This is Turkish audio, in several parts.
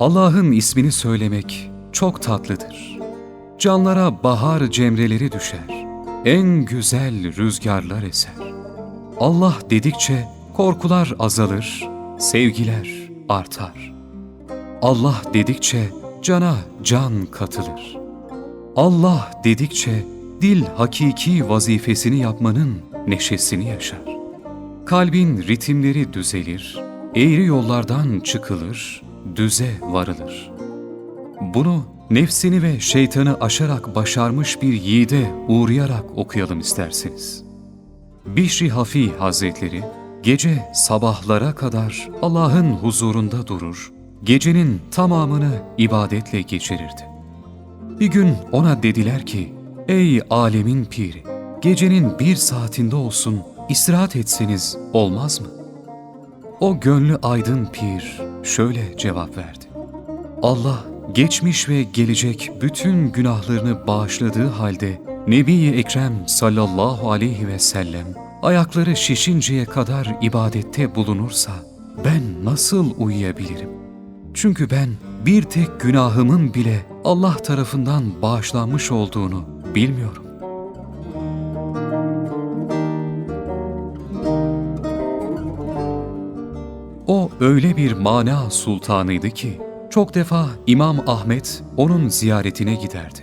Allah'ın ismini söylemek çok tatlıdır. Canlara bahar cemreleri düşer. En güzel rüzgarlar eser. Allah dedikçe korkular azalır, sevgiler artar. Allah dedikçe cana can katılır. Allah dedikçe dil hakiki vazifesini yapmanın neşesini yaşar. Kalbin ritimleri düzelir, eğri yollardan çıkılır, düze varılır. Bunu nefsini ve şeytanı aşarak başarmış bir yiğide uğrayarak okuyalım isterseniz. Bişri Hafi Hazretleri gece sabahlara kadar Allah'ın huzurunda durur, gecenin tamamını ibadetle geçirirdi. Bir gün ona dediler ki, ''Ey alemin piri, gecenin bir saatinde olsun istirahat etseniz olmaz mı?'' O gönlü aydın pir şöyle cevap verdi. Allah geçmiş ve gelecek bütün günahlarını bağışladığı halde Nebi-i Ekrem sallallahu aleyhi ve sellem ayakları şişinceye kadar ibadette bulunursa ben nasıl uyuyabilirim? Çünkü ben bir tek günahımın bile Allah tarafından bağışlanmış olduğunu bilmiyorum. O öyle bir mana sultanıydı ki çok defa İmam Ahmet onun ziyaretine giderdi.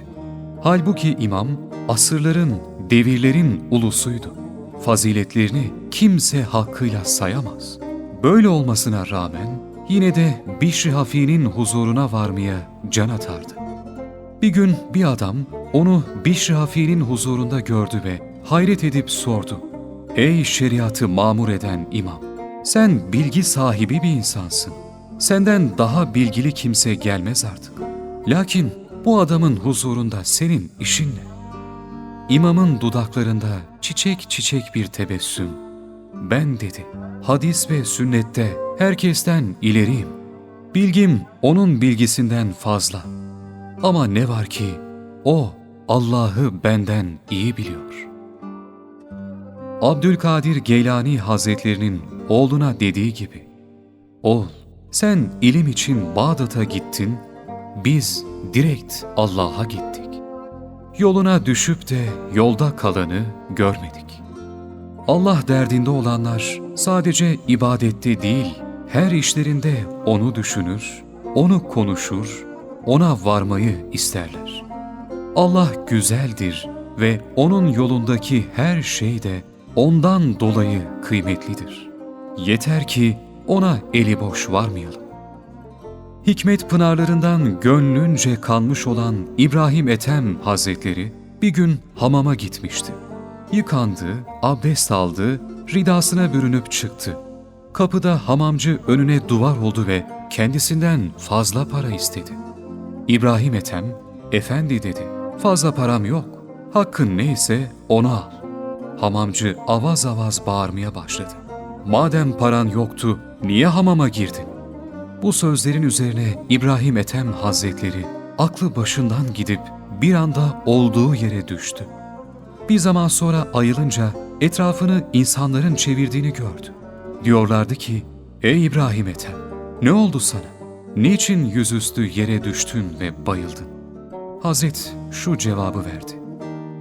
Halbuki imam asırların, devirlerin ulusuydu. Faziletlerini kimse hakkıyla sayamaz. Böyle olmasına rağmen yine de Bişri Hafi'nin huzuruna varmaya can atardı. Bir gün bir adam onu Bişri Hafi'nin huzurunda gördü ve hayret edip sordu. Ey şeriatı mamur eden imam! Sen bilgi sahibi bir insansın. Senden daha bilgili kimse gelmez artık. Lakin bu adamın huzurunda senin işin ne? İmamın dudaklarında çiçek çiçek bir tebessüm. Ben dedi, hadis ve sünnette herkesten ileriyim. Bilgim onun bilgisinden fazla. Ama ne var ki o Allah'ı benden iyi biliyor. Abdülkadir Geylani Hazretlerinin oğluna dediği gibi, Oğul, sen ilim için Bağdat'a gittin, biz direkt Allah'a gittik. Yoluna düşüp de yolda kalanı görmedik. Allah derdinde olanlar sadece ibadette değil, her işlerinde O'nu düşünür, O'nu konuşur, O'na varmayı isterler. Allah güzeldir ve O'nun yolundaki her şey de Ondan dolayı kıymetlidir. Yeter ki O'na eli boş varmayalım. Hikmet pınarlarından gönlünce kanmış olan İbrahim Ethem Hazretleri bir gün hamama gitmişti. Yıkandı, abdest aldı, ridasına bürünüp çıktı. Kapıda hamamcı önüne duvar oldu ve kendisinden fazla para istedi. İbrahim Ethem, efendi dedi, fazla param yok, hakkın neyse onu al. Hamamcı avaz avaz bağırmaya başladı. Madem paran yoktu, niye hamama girdin? Bu sözlerin üzerine İbrahim Ethem Hazretleri aklı başından gidip bir anda olduğu yere düştü. Bir zaman sonra ayılınca etrafını insanların çevirdiğini gördü. Diyorlardı ki, ''Ey İbrahim Ethem, ne oldu sana? Niçin yüzüstü yere düştün ve bayıldın?'' Hazret şu cevabı verdi.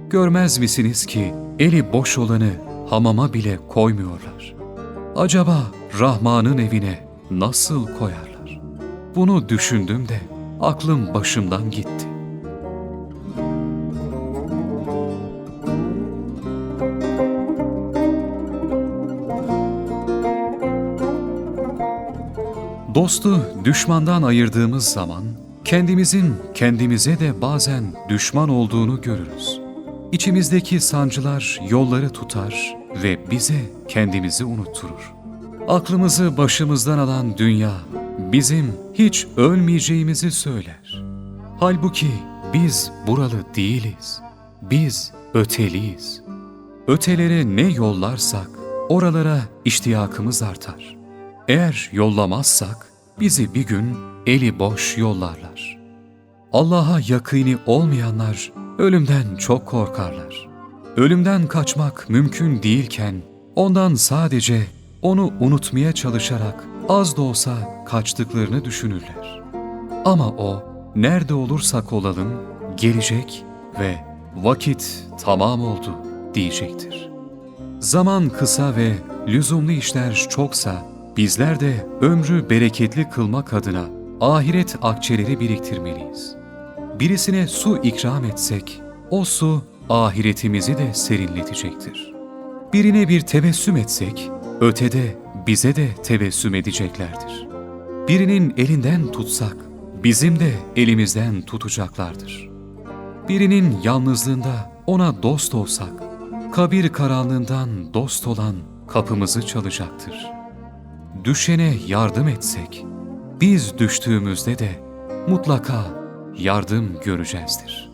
Görmez misiniz ki eli boş olanı hamama bile koymuyorlar. Acaba Rahman'ın evine nasıl koyarlar? Bunu düşündüm de aklım başımdan gitti. Dostu düşmandan ayırdığımız zaman kendimizin kendimize de bazen düşman olduğunu görürüz. İçimizdeki sancılar yolları tutar ve bize kendimizi unutturur. Aklımızı başımızdan alan dünya bizim hiç ölmeyeceğimizi söyler. Halbuki biz buralı değiliz. Biz öteliyiz. Ötelere ne yollarsak oralara iştiyakımız artar. Eğer yollamazsak bizi bir gün eli boş yollarlar. Allah'a yakini olmayanlar ölümden çok korkarlar. Ölümden kaçmak mümkün değilken ondan sadece onu unutmaya çalışarak az da olsa kaçtıklarını düşünürler. Ama o nerede olursak olalım gelecek ve vakit tamam oldu diyecektir. Zaman kısa ve lüzumlu işler çoksa bizler de ömrü bereketli kılmak adına ahiret akçeleri biriktirmeliyiz. Birisine su ikram etsek o su ahiretimizi de serinletecektir. Birine bir tebessüm etsek ötede bize de tebessüm edeceklerdir. Birinin elinden tutsak bizim de elimizden tutacaklardır. Birinin yalnızlığında ona dost olsak, kabir karanlığından dost olan kapımızı çalacaktır. Düşene yardım etsek, biz düştüğümüzde de mutlaka yardım göreceğizdir.